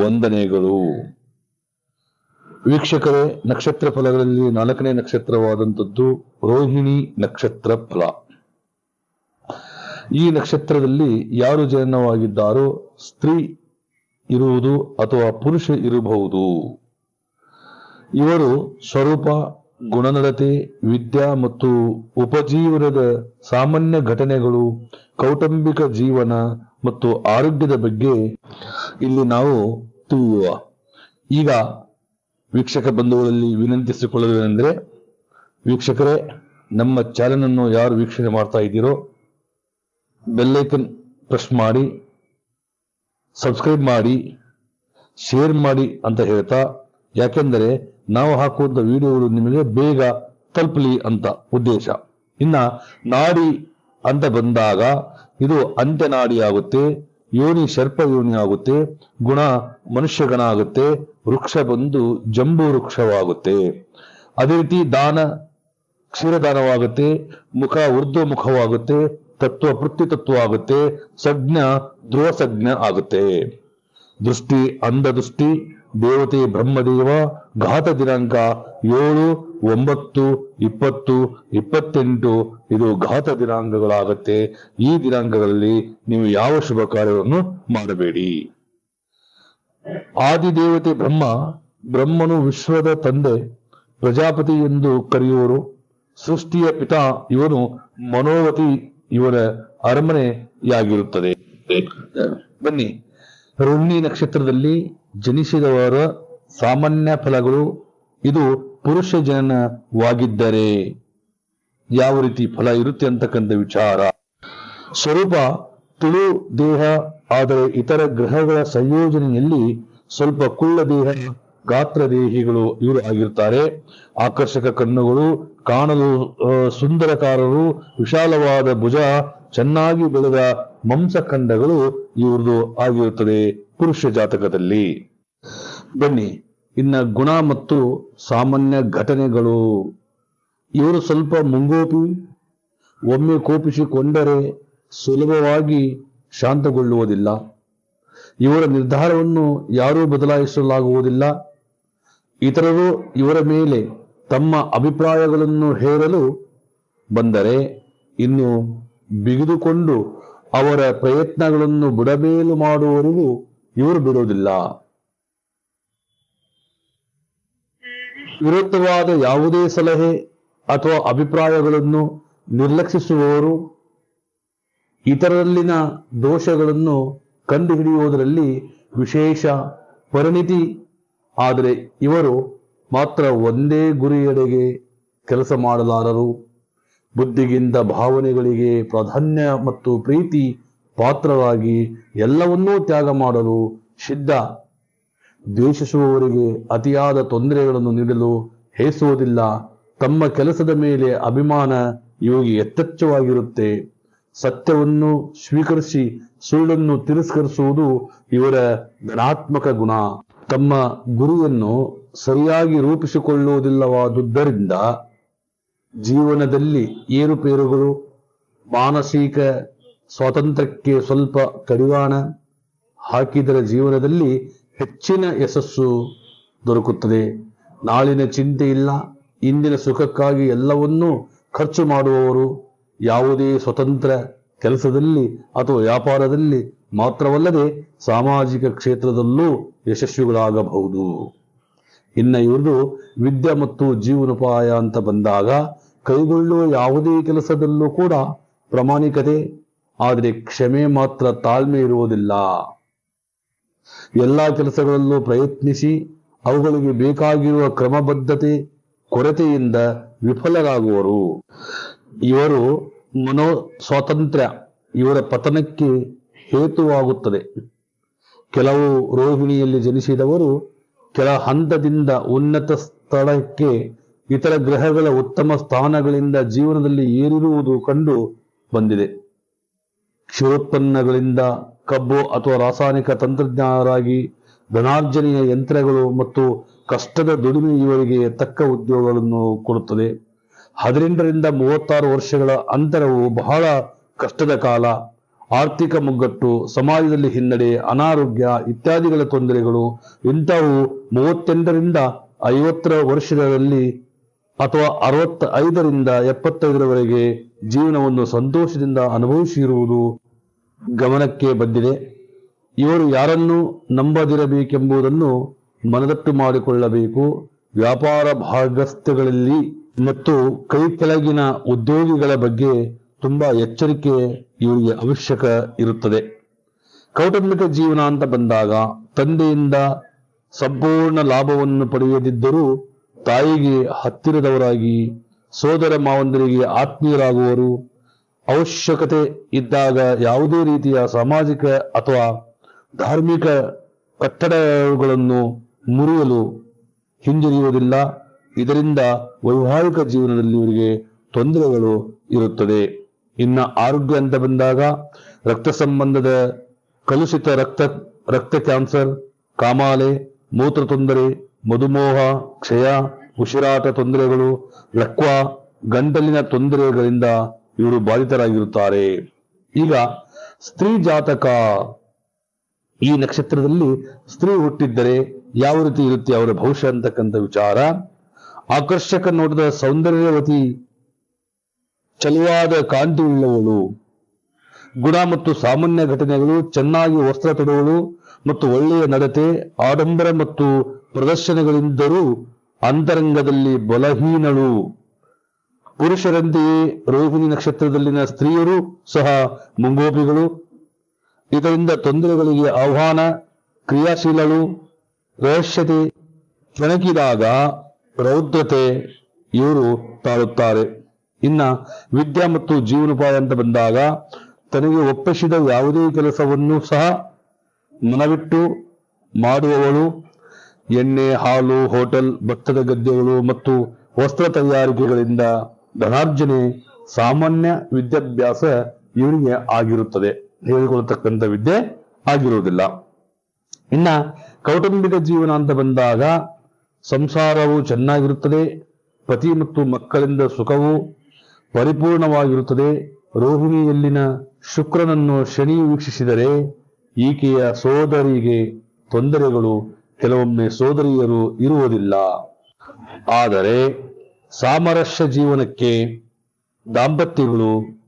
ವಂದನೆಗಳು. ವೀಕ್ಷಕರೇ, ನಕ್ಷತ್ರ ಫಲಗಳಲ್ಲಿ ನಾಲ್ಕನೇ ನಕ್ಷತ್ರವಾದಂಥದ್ದು ರೋಹಿಣಿ ನಕ್ಷತ್ರ ಫಲ. ಈ ನಕ್ಷತ್ರದಲ್ಲಿ ಯಾರು ಜನವಾಗಿದ್ದಾರೋ ಸ್ತ್ರೀ ಇರುವುದು ಅಥವಾ ಪುರುಷ ಇರಬಹುದು. ಇವರು ಸ್ವರೂಪ ಗುಣನಡತೆ, ವಿದ್ಯಾ ಮತ್ತು ಉಪಜೀವನದ ಸಾಮಾನ್ಯ ಘಟನೆಗಳು, ಕೌಟುಂಬಿಕ ಜೀವನ ಮತ್ತು ಆರೋಗ್ಯದ ಬಗ್ಗೆ ಇಲ್ಲಿ ನಾವು ತಿಳಿಯುವ. ಈಗ ವೀಕ್ಷಕ ಬಂಧುಗಳಲ್ಲಿ ವಿನಂತಿಸಿಕೊಳ್ಳುವುದೇನೆಂದರೆ, ವೀಕ್ಷಕರೇ, ನಮ್ಮ ಚಾನೆಲ್ ಅನ್ನು ಯಾರು ವೀಕ್ಷಣೆ ಮಾಡ್ತಾ ಇದ್ದೀರೋ, ಬೆಲ್ಲೈಕನ್ ಪ್ರೆಸ್ ಮಾಡಿ, ಸಬ್ಸ್ಕ್ರೈಬ್ ಮಾಡಿ, ಶೇರ್ ಮಾಡಿ ಅಂತ ಹೇಳ್ತಾ ಯಾಕೆಂದರೆ ನಾವು ಹಾಕುವಂತ ವಿಡಿಯೋಗಳು ನಿಮಗೆ ಬೇಗ ತಲುಪಲಿ ಅಂತ ಉದ್ದೇಶ. ಇನ್ನ ನಾಡಿ ಅಂತ ಬಂದಾಗ ಇದು ಅಂತ್ಯನಾಡಿ ಆಗುತ್ತೆ, ಯೋನಿ ಸರ್ಪ ಯೋನಿ ಆಗುತ್ತೆ, ಗುಣ ಮನುಷ್ಯಗಣ ಆಗುತ್ತೆ, ವೃಕ್ಷ ಬಂದು ಜಂಬು ವೃಕ್ಷವಾಗುತ್ತೆ. ಅದೇ ರೀತಿ ದಾನ, ಕ್ಷೀರದಾನವಾಗುತ್ತೆ, ಮುಖ ಉರ್ದು ಮುಖವಾಗುತ್ತೆ ತತ್ವ ಪೃಥ್ವಿ ತತ್ವ ಆಗುತ್ತೆ, ಸಜ್ಞ ಧ್ರುವ ಸಜ್ಞ ಆಗುತ್ತೆ. ದೃಷ್ಟಿ ಅಂಧ ದೃಷ್ಟಿ ದೇವತೆ ಬ್ರಹ್ಮದೇವ ಘಾತ ದಿನಾಂಕ ಏಳು, ಒಂಬತ್ತು, ಇಪ್ಪತ್ತು, ಇಪ್ಪತ್ತೆಂಟು, ಇದು ಘಾತ ದಿನಾಂಕಗಳಾಗತ್ತೆ. ಈ ದಿನಾಂಕಗಳಲ್ಲಿ ನೀವು ಯಾವ ಶುಭ ಕಾರ್ಯವನ್ನು ಮಾಡಬೇಡಿ. ಆದಿದೇವತೆ ಬ್ರಹ್ಮ, ಬ್ರಹ್ಮನು ವಿಶ್ವದ ತಂದೆ, ಪ್ರಜಾಪತಿ ಎಂದು ಕರೆಯುವರು. ಸೃಷ್ಟಿಯ ಪಿತಾ ಇವನು, ಮನೋವತಿ ಇವರ ಅರಮನೆಯಾಗಿರುತ್ತದೆ. ಬನ್ನಿ ರೋಹಿಣಿ ನಕ್ಷತ್ರದಲ್ಲಿ ಜನಿಸಿದವರ ಸಾಮಾನ್ಯ ಫಲಗಳು ಇದು ಪುರುಷ ಜನನವಾಗಿದ್ದರೆ ಯಾವ ರೀತಿ ಫಲ ಇರುತ್ತೆ ಅಂತಕ್ಕಂಥ ವಿಚಾರ. ಸ್ವರೂಪ, ತುಳು ದೇಹ, ಆದರೆ ಇತರ ಗ್ರಹಗಳ ಸಂಯೋಜನೆಯಲ್ಲಿ ಸ್ವಲ್ಪ ಕುಳ್ಳ ದೇಹ, ಗಾತ್ರ ದೇಹಿಗಳು ಇವರು ಆಗಿರ್ತಾರೆ. ಆಕರ್ಷಕ ಕಣ್ಣುಗಳು, ಕಾಣಲು ಸುಂದರಕಾರರು, ವಿಶಾಲವಾದ ಭುಜ ಚೆನ್ನಾಗಿ ಬೆಳೆದ ಮಾಂಸಖಂಡಗಳು ಇವ್ರದ್ದು ಆಗಿರುತ್ತದೆ ಪುರುಷ ಜಾತಕದಲ್ಲಿ. ಬನ್ನಿ, ಇನ್ನ ಗುಣ ಮತ್ತು ಸಾಮಾನ್ಯ ಘಟನೆಗಳು. ಇವರು ಸ್ವಲ್ಪ ಮುಂಗೋಪಿ, ಒಮ್ಮೆ ಕೋಪಿಸಿಕೊಂಡರೆ ಸುಲಭವಾಗಿ ಶಾಂತಗೊಳ್ಳುವುದಿಲ್ಲ. ಇವರ ನಿರ್ಧಾರವನ್ನು ಯಾರೂ ಬದಲಾಯಿಸಲಾಗುವುದಿಲ್ಲ. ಇತರರು ಇವರ ಮೇಲೆ ತಮ್ಮ ಅಭಿಪ್ರಾಯಗಳನ್ನು ಹೇರಲು ಬಂದರೆ ಇನ್ನು ಬಿಗಿದುಕೊಂಡು ಅವರ ಪ್ರಯತ್ನಗಳನ್ನು ಬುಡಮೇಲು ಮಾಡುವವರೆಗೂ ಇವರು ಬಿಡುವುದಿಲ್ಲ. ವಿರುದ್ಧವಾದ ಯಾವುದೇ ಸಲಹೆ ಅಥವಾ ಅಭಿಪ್ರಾಯಗಳನ್ನು ನಿರ್ಲಕ್ಷಿಸುವವರು, ಇತರರಲ್ಲಿನ ದೋಷಗಳನ್ನು ಕಂಡುಹಿಡಿಯುವುದರಲ್ಲಿ ವಿಶೇಷ ಪರಿಣಿತಿ. ಆದರೆ ಇವರು ಮಾತ್ರ ಒಂದೇ ಗುರಿಯೆಡೆಗೆ ಕೆಲಸ ಮಾಡಲಾರರು. ಬುದ್ಧಿಗಿಂತ ಭಾವನೆಗಳಿಗೆ ಪ್ರಾಧಾನ್ಯ ಮತ್ತು ಪ್ರೀತಿ ಪಾತ್ರರಾಗಿ ಎಲ್ಲವನ್ನೂ ತ್ಯಾಗ ಮಾಡಲು ಸಿದ್ಧ. ದ್ವೇಷಿಸುವವರಿಗೆ ಅತಿಯಾದ ತೊಂದರೆಗಳನ್ನು ನೀಡಲು ಹೇಸುವುದಿಲ್ಲ ತಮ್ಮ ಕೆಲಸದ ಮೇಲೆ ಅಭಿಮಾನ ಇವಿಗೆ ಯಥೇಚ್ಛವಾಗಿರುತ್ತೆ. ಸತ್ಯವನ್ನು ಸ್ವೀಕರಿಸಿ ಸುಳ್ಳನ್ನು ತಿರಸ್ಕರಿಸುವುದು ಇವರ ಧನಾತ್ಮಕ ಗುಣ. ತಮ್ಮ ಗುರಿಯನ್ನು ಸರಿಯಾಗಿ ರೂಪಿಸಿಕೊಳ್ಳುವುದಿಲ್ಲವಾದುದರಿಂದ ಜೀವನದಲ್ಲಿ ಏರುಪೇರುಗಳು, ಮಾನಸಿಕ ಸ್ವಾತಂತ್ರ್ಯಕ್ಕೆ ಸ್ವಲ್ಪ ಕಡಿವಾಣ ಹಾಕಿದರೆ ಜೀವನದಲ್ಲಿ ಹೆಚ್ಚಿನ ಯಶಸ್ಸು ದೊರಕುತ್ತದೆ. ನಾಳಿನ ಚಿಂತೆ ಇಲ್ಲ, ಇಂದಿನ ಸುಖಕ್ಕಾಗಿ ಎಲ್ಲವನ್ನೂ ಖರ್ಚು ಮಾಡುವವರು ಯಾವುದೇ ಸ್ವತಂತ್ರ ಕೆಲಸದಲ್ಲಿ ಅಥವಾ ವ್ಯಾಪಾರದಲ್ಲಿ ಮಾತ್ರವಲ್ಲದೆ ಸಾಮಾಜಿಕ ಕ್ಷೇತ್ರದಲ್ಲೂ ಯಶಸ್ವಿಗಳಾಗಬಹುದು. ಇನ್ನು ಇವರು ವಿದ್ಯೆ ಮತ್ತು ಜೀವನೋಪಾಯ ಅಂತ ಬಂದಾಗ ಕೈಗೊಳ್ಳುವ ಯಾವುದೇ ಕೆಲಸದಲ್ಲೂ ಕೂಡ ಪ್ರಾಮಾಣಿಕತೆ, ಆದರೆ ಕ್ಷಮೆ ಮಾತ್ರ ತಾಳ್ಮೆ ಇರುವುದಿಲ್ಲ. ಎಲ್ಲ ಕೆಲಸಗಳಲ್ಲೂ ಪ್ರಯತ್ನಿಸಿ, ಅವುಗಳಿಗೆ ಬೇಕಾಗಿರುವ ಕ್ರಮಬದ್ಧತೆ, ಕೊರತೆಯಿಂದ ವಿಫಲರಾಗುವರು. ಇವರು ಮನೋ ಸ್ವಾತಂತ್ರ್ಯ, ಇವರ ಪತನಕ್ಕೆ ಹೇತುವಾಗುತ್ತದೆ. ಕೆಲವು ರೋಹಿಣಿಯಲ್ಲಿ ಜನಿಸಿದವರು ಕೆಲ ಹಂತದಿಂದ ಉನ್ನತ ಸ್ಥಳಕ್ಕೆ ಇತರ ಗ್ರಹಗಳ ಉತ್ತಮ ಸ್ಥಾನಗಳಿಂದ ಜೀವನದಲ್ಲಿ ಏರಿರುವುದು ಕಂಡು ಬಂದಿದೆ. ಕ್ಷೀರೋತ್ಪನ್ನಗಳಿಂದ ಕಬ್ಬು ಅಥವಾ ರಾಸಾಯನಿಕ ತಂತ್ರಜ್ಞಾನರಾಗಿ ಧನಾರ್ಜನೆಯ ಯಂತ್ರಗಳು ಮತ್ತು ಕಷ್ಟದ ದುಡಿಮೆ ಇವರಿಗೆ ತಕ್ಕ ಉದ್ಯೋಗಗಳನ್ನು ಕೊಡುತ್ತದೆ. ಹದಿನೆಂಟರಿಂದ ಮೂವತ್ತಾರು ವರ್ಷಗಳ ಅಂತರವು ಬಹಳ ಕಷ್ಟದ ಕಾಲ. ಆರ್ಥಿಕ ಮುಗ್ಗಟ್ಟು, ಸಮಾಜದಲ್ಲಿ ಹಿನ್ನಡೆ, ಅನಾರೋಗ್ಯ ಇತ್ಯಾದಿಗಳ ತೊಂದರೆಗಳು ಇಂಥವು ಮೂವತ್ತೆಂಟರಿಂದ ಐವತ್ತರ ವರ್ಷಗಳಲ್ಲಿ ಅಥವಾ ಅರವತ್ತ ಐದರಿಂದ ಎಪ್ಪತ್ತೈದರವರೆಗೆ ಜೀವನವನ್ನು ಸಂತೋಷದಿಂದ ಅನುಭವಿಸಿರುವುದು ಗಮನಕ್ಕೆ ಬಂದಿದೆ. ಇವರು ಯಾರನ್ನು ನಂಬದಿರಬೇಕೆಂಬುದನ್ನು ಮನದಟ್ಟು ಮಾಡಿಕೊಳ್ಳಬೇಕು. ವ್ಯಾಪಾರ ಭಾಗಸ್ಥಗಳಲ್ಲಿ ಮತ್ತು ಕೈ ಕೆಳಗಿನ ಉದ್ಯೋಗಿಗಳ ಬಗ್ಗೆ ತುಂಬಾ ಎಚ್ಚರಿಕೆ ಇವರಿಗೆ ಅವಶ್ಯಕ ಇರುತ್ತದೆ. ಕೌಟುಂಬಿಕ ಜೀವನ ಅಂತ ಬಂದಾಗ ತಂದೆಯಿಂದ ಸಂಪೂರ್ಣ ಲಾಭವನ್ನು ಪಡೆಯದಿದ್ದರೂ ತಾಯಿಗೆ ಹತ್ತಿರದವರಾಗಿ ಸೋದರ ಮಾವಂದರಿಗೆ ಆತ್ಮೀಯರಾಗುವರು ಅವಶ್ಯಕತೆ ಇದ್ದಾಗ ಯಾವುದೇ ರೀತಿಯ ಸಾಮಾಜಿಕ ಅಥವಾ ಧಾರ್ಮಿಕ ಕಟ್ಟಡಗಳನ್ನು ಮುರಿಯಲು ಹಿಂಜರಿಯುವುದಿಲ್ಲ. ಇದರಿಂದ ವೈವಾಹಿಕ ಜೀವನದಲ್ಲಿ ಇವರಿಗೆ ತೊಂದರೆಗಳು ಇರುತ್ತದೆ. ಇನ್ನ ಆರೋಗ್ಯ ಅಂತ ಬಂದಾಗ ರಕ್ತ ಸಂಬಂಧದ ಕಲುಷಿತ ರಕ್ತ ರಕ್ತ ಕ್ಯಾನ್ಸರ್, ಕಾಮಾಲೆ, ಮೂತ್ರ ತೊಂದರೆ ಮಧುಮೋಹ, ಕ್ಷಯ, ಉಸಿರಾಟ ತೊಂದರೆಗಳು, ಲಕ್ವ, ಗಂಟಲಿನ ತೊಂದರೆಗಳಿಂದ ಇವರು ಬಾಧಿತರಾಗಿರುತ್ತಾರೆ. ಈಗ ಸ್ತ್ರೀ ಜಾತಕ ಈ ನಕ್ಷತ್ರದಲ್ಲಿ ಸ್ತ್ರೀ ಹುಟ್ಟಿದ್ದರೆ ಯಾವ ರೀತಿ ಇರುತ್ತೆ ಅವರ ಭವಿಷ್ಯ ಅಂತಕ್ಕಂಥ ವಿಚಾರ. ಆಕರ್ಷಕ ನೋಟದ ಸೌಂದರ್ಯವತಿ ಚಲುವಾದ ಕಾಂತಿ ಉಳ್ಳವಳು ಗುಣ ಮತ್ತು ಸಾಮಾನ್ಯ ಘಟನೆಗಳು, ಚೆನ್ನಾಗಿ ವಸ್ತ್ರ ತೊಡುವಳು ಮತ್ತು ಒಳ್ಳೆಯ ನಡತೆ, ಆಡಂಬರ ಮತ್ತು ಪ್ರದರ್ಶನಗಳಿಂದರೂ ಅಂತರಂಗದಲ್ಲಿ ಬಲಹೀನಳು. ಪುರುಷರಂತೆಯೇ ರೋಹಿಣಿ ನಕ್ಷತ್ರದಲ್ಲಿನ ಸ್ತ್ರೀಯರು ಸಹ ಮುಂಗೋಪಿಗಳು. ಇದರಿಂದ ತೊಂದರೆಗಳಿಗೆ ಆಹ್ವಾನ, ಕ್ರಿಯಾಶೀಲಳು. ರಹಸ್ಯತೆ ಕೆಣಕಿದಾಗ ರೌದ್ರತೆ ಇವರು ತಾಳುತ್ತಾರೆ. ಇನ್ನ ವಿದ್ಯಾ ಮತ್ತು ಜೀವನೋಪಾಯ ಅಂತ ಬಂದಾಗ ತನಗೆ ಒಪ್ಪಿಸಿದ ಯಾವುದೇ ಕೆಲಸವನ್ನು ಸಹ ಮನವಿಟ್ಟು ಮಾಡುವವಳು. ಎಣ್ಣೆ, ಹಾಲು, ಹೋಟೆಲ್, ಭತ್ತದ ಗದ್ದೆಗಳು ಮತ್ತು ವಸ್ತ್ರ ತಯಾರಿಕೆಗಳಿಂದ ಧನಾರ್ಜನೆ ಸಾಮಾನ್ಯ ವಿದ್ಯಾಭ್ಯಾಸ ಇವರಿಗೆ ಆಗಿರುತ್ತದೆ. ಹೇಳಿಕೊಳ್ಳತಕ್ಕಂಥ ವಿದ್ಯೆ ಆಗಿರುವುದಿಲ್ಲ. ಇನ್ನ ಕೌಟುಂಬಿಕ ಜೀವನ ಅಂತ ಬಂದಾಗ ಸಂಸಾರವು ಚೆನ್ನಾಗಿರುತ್ತದೆ, ಪತಿ ಮತ್ತು ಮಕ್ಕಳಿಂದ ಸುಖವು ಪರಿಪೂರ್ಣವಾಗಿರುತ್ತದೆ. ರೋಹಿಣಿಯಲ್ಲಿನ ಶುಕ್ರನನ್ನು ಶನಿ ವೀಕ್ಷಿಸಿದರೆ ಈಕೆಯ ಸೋದರಿಗೆ ತೊಂದರೆಗಳು ಕೆಲವೊಮ್ಮೆ ಸೋದರಿಯರು ಇರುವುದಿಲ್ಲ. ಆದರೆ ಸಾಮರಸ್ಯ ಜೀವನಕ್ಕೆ ದಾಂಪತ್ಯಗಳು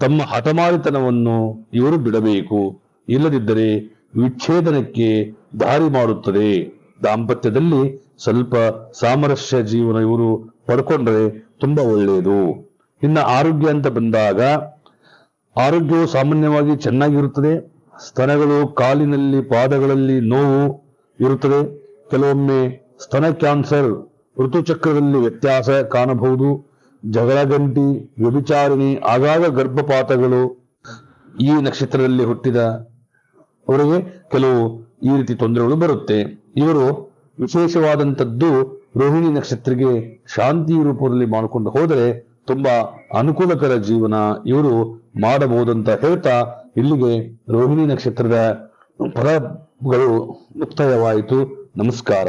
ತಮ್ಮ ಹಠಮಾರಿತನವನ್ನು ಇವರು ಬಿಡಬೇಕು. ಇಲ್ಲದಿದ್ದರೆ ವಿಚ್ಛೇದನಕ್ಕೆ ದಾರಿ ಮಾಡುತ್ತದೆ. ದಾಂಪತ್ಯದಲ್ಲಿ ಸ್ವಲ್ಪ ಸಾಮರಸ್ಯ ಜೀವನ ಇವರು ಪಡ್ಕೊಂಡ್ರೆ ತುಂಬಾ ಒಳ್ಳೆಯದು. ಇನ್ನು ಆರೋಗ್ಯ ಅಂತ ಬಂದಾಗ ಆರೋಗ್ಯವು ಸಾಮಾನ್ಯವಾಗಿ ಚೆನ್ನಾಗಿರುತ್ತದೆ. ಸ್ತನಗಳು ಕಾಲಿನಲ್ಲಿ ಪಾದಗಳಲ್ಲಿ ನೋವು ಇರುತ್ತದೆ. ಕೆಲವೊಮ್ಮೆ ಸ್ತನ ಕ್ಯಾನ್ಸರ್ ಋತುಚಕ್ರದಲ್ಲಿ ವ್ಯತ್ಯಾಸ ಕಾಣಬಹುದು. ಜಗಳಗಂಟಿ, ವ್ಯಭಿಚಾರಿಣಿ, ಆಗಾಗ ಗರ್ಭಪಾತಗಳು ಈ ನಕ್ಷತ್ರದಲ್ಲಿ ಹುಟ್ಟಿದ ಅವರಿಗೆ ಕೆಲವು ಈ ರೀತಿ ತೊಂದರೆಗಳು ಬರುತ್ತೆ. ಇವರು ವಿಶೇಷವಾದಂಥದ್ದು ರೋಹಿಣಿ ನಕ್ಷತ್ರಕ್ಕೆ ಶಾಂತಿ ರೂಪದಲ್ಲಿ ಮಾಡಿಕೊಂಡು ಹೋದರೆ ತುಂಬಾ ಅನುಕೂಲಕರ ಜೀವನ ಇವರು ಮಾಡಬಹುದಂತ ಹೇಳ್ತಾ ಇಲ್ಲಿಗೆ ರೋಹಿಣಿ ನಕ್ಷತ್ರದ ಫಲಗಳು ಮುಕ್ತಾಯವಾಯಿತು. ನಮಸ್ಕಾರ.